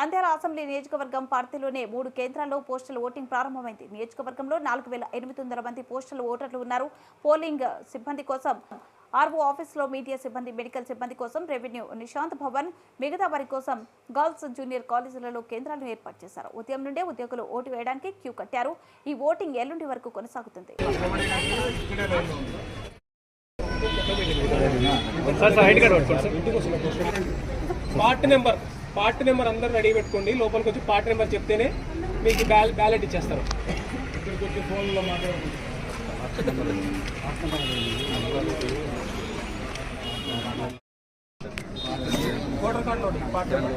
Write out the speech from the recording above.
Nandyal assembly నియోజకవర్గం పార్టీలోనే మూడు కేంద్రాల్లో పోస్టల్ ఓటింగ్ ప్రారంభమైంది. నియోజకవర్గంలో నాలుగు వేల ఎనిమిది వందల మంది పోస్టల్ ఓటర్లు ఉన్నారు. పోలింగ్ సిబ్బంది కోసం ఆర్వో ఆఫీసులో మీడియా సిబ్బంది మెడికల్ సిబ్బంది కోసం రెవెన్యూ నిశాంత్ భవన్ మిగతా వారి కోసం గర్ల్స్ జూనియర్ కాలేజీలలో కేంద్రాలను ఏర్పాటు చేశారు. ఉదయం నుండే ఉద్యోగులు ఓటు వేయడానికి క్యూ కట్టారు. ఈ ఓటింగ్ ఎల్లుండి వరకు కొనసాగుతుంది. పార్ట్ నెంబర్ పార్ట్ నెంబర్ అందరు రెడీ పెట్టుకోండి. లోపలికి వచ్చి పార్ట్ నెంబర్ చెప్తేనే మీకు బ్యాల్ బ్యాలెట్ ఇచ్చేస్తారు. ఓటర్ కార్డు నోటి పార్ట్ నెంబర్